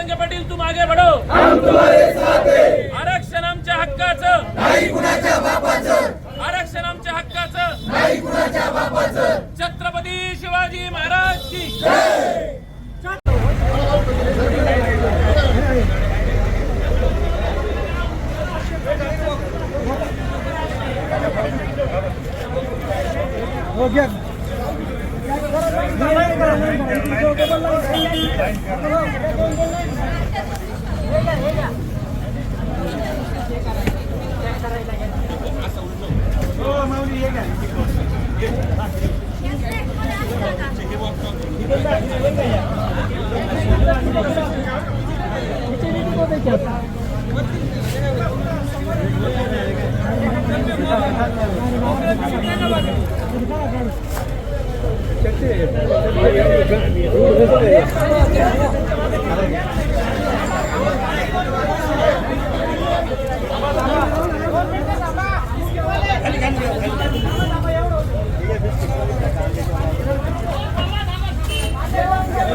मुद्दा पाटील तू मागे बडो आरक्षण आमच्या हक्काचं. आरक्षण आमच्या हक्काचं. छत्रपती शिवाजी महाराज की चट्टे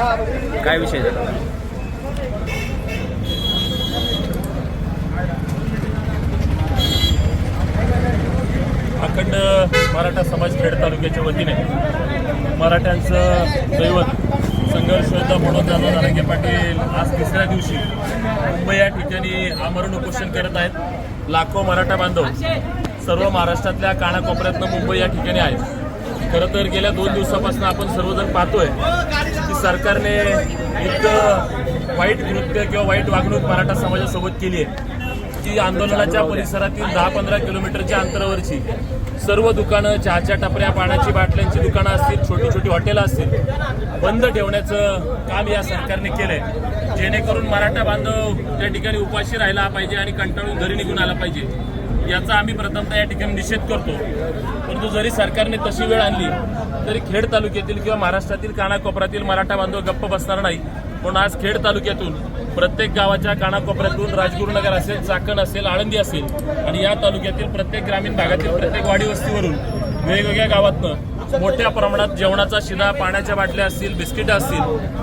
काय विषय झाला? अखंड मराठा समाज खेड तालुक्याच्या वतीने मराठ्यांचं दैवत संघर्ष म्हणून दादा नारंगे पाटील आज तिसऱ्या दिवशी मुंबई या ठिकाणी आमरण उपोषण करत आहेत. लाखो मराठा बांधव सर्व महाराष्ट्रातल्या कानाकोपऱ्यातनं मुंबई या ठिकाणी आहेत. खरं तर गेल्या दोन दिवसापासून आपण सर्वजण पाहतोय सरकारने इतकं वाईट कृत्य किंवा वाईट वागणूक मराठा समाजासोबत केली आहे की आंदोलनाच्या परिसरातील दहा पंधरा किलोमीटरच्या अंतरावरची सर्व दुकानं चहाच्या टपऱ्या पाण्याची बाटल्यांची दुकानं असतील छोटी छोटी हॉटेलं असतील बंद ठेवण्याचं काम या सरकारने केलंय. जेणेकरून मराठा बांधव त्या ठिकाणी उपाशी राहिला पाहिजे आणि कंटाळून घरी निघून आला पाहिजे याचा आम्ही प्रथमतः या ठिकाणी निषेध करतो. परंतु जरी सरकारने तशी वेळ आणली तरी खेड तालुक्यातील किंवा महाराष्ट्रातील कानाकोपऱ्यातील मराठा बांधव गप्प बसणार नाही. पण आज खेड तालुक्यातून प्रत्येक गावाच्या कानाकोपऱ्यातून राजगुरुनगर असेल चाकण असेल आळंदी असेल आणि या तालुक्यातील प्रत्येक ग्रामीण भागातील प्रत्येक वाडी वस्तीवरून वेगवेगळ्या गावातनं मोठ्या प्रमाणात जेवणाचा शिधा पाण्याच्या बाटल्या असतील बिस्किटं असतील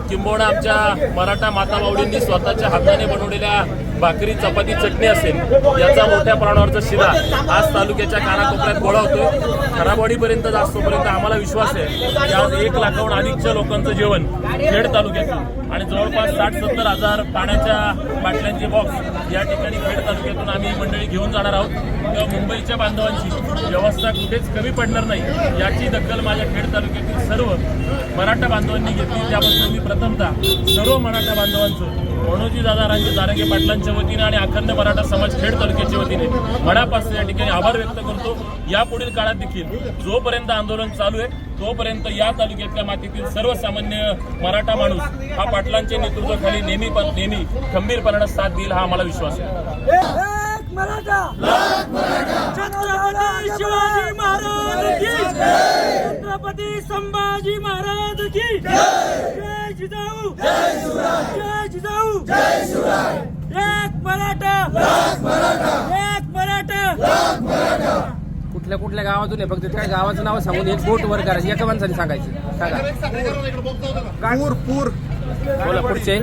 किंबहुना आमच्या मराठा माता माऊलींनी स्वतःच्या हाताने बनवलेल्या भाकरी चपाती चटणी असेल याचा मोठ्या प्रमाणावरचा शिधा आज तालुक्याच्या कानाकोपऱ्यात गोळा होतो खराबवाडीपर्यंत जास्तोपर्यंत आम्हाला विश्वास आहे की आज एक लाखाहून अधिकच्या लोकांचं जेवण खेड तालुक्यात. आणि जवळपास साठ सत्तर हजार पाण्याच्या बाटल्यांचे बॉक्स या ठिकाणी खेड तालुक्यातून आम्ही मंडळी घेऊन जाणार आहोत. तेव्हा मुंबईच्या बांधवांची व्यवस्था कुठेच कमी पडणार नाही याची दखल माझ्या खेड तालुक्यातील सर्व मराठा बांधवांनी घेतली. त्याबद्दल मी प्रथमतः सर्व मराठा बांधवांचं मनोजी दादा रांजे दारंगे पाटलांच्या वतीने आणि अखंड मराठा समाज खेड तालुक्याच्या वतीने मनापासून या ठिकाणी आभार व्यक्त करतो. यापुढील काळात देखील जोपर्यंत आंदोलन चालू आहे तोपर्यंत या तालुक्यातल्या मातीतील सर्वसामान्य मराठा माणूस हा पाटलांच्या नेतृत्वाखाली नेहमी नेहमी खंबीरपणानं साथ देईल हा आम्हाला विश्वास आहे. छत्रपती संभाजी महाराज की छत्रपती संभाजी महाराज की जय जिजाऊ जय जिजाऊ एक मराठा एक मराठा. कुठल्या कुठल्या गावातून आहे? फक्त काय गावाचं नाव सांगून एक बोट वर करायचं. एका माणसाने सांगायचं. सांगा. पूर पूर. बोला पुढचे.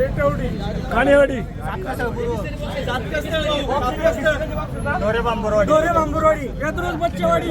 कानेवाडी. बच्चेवाडी.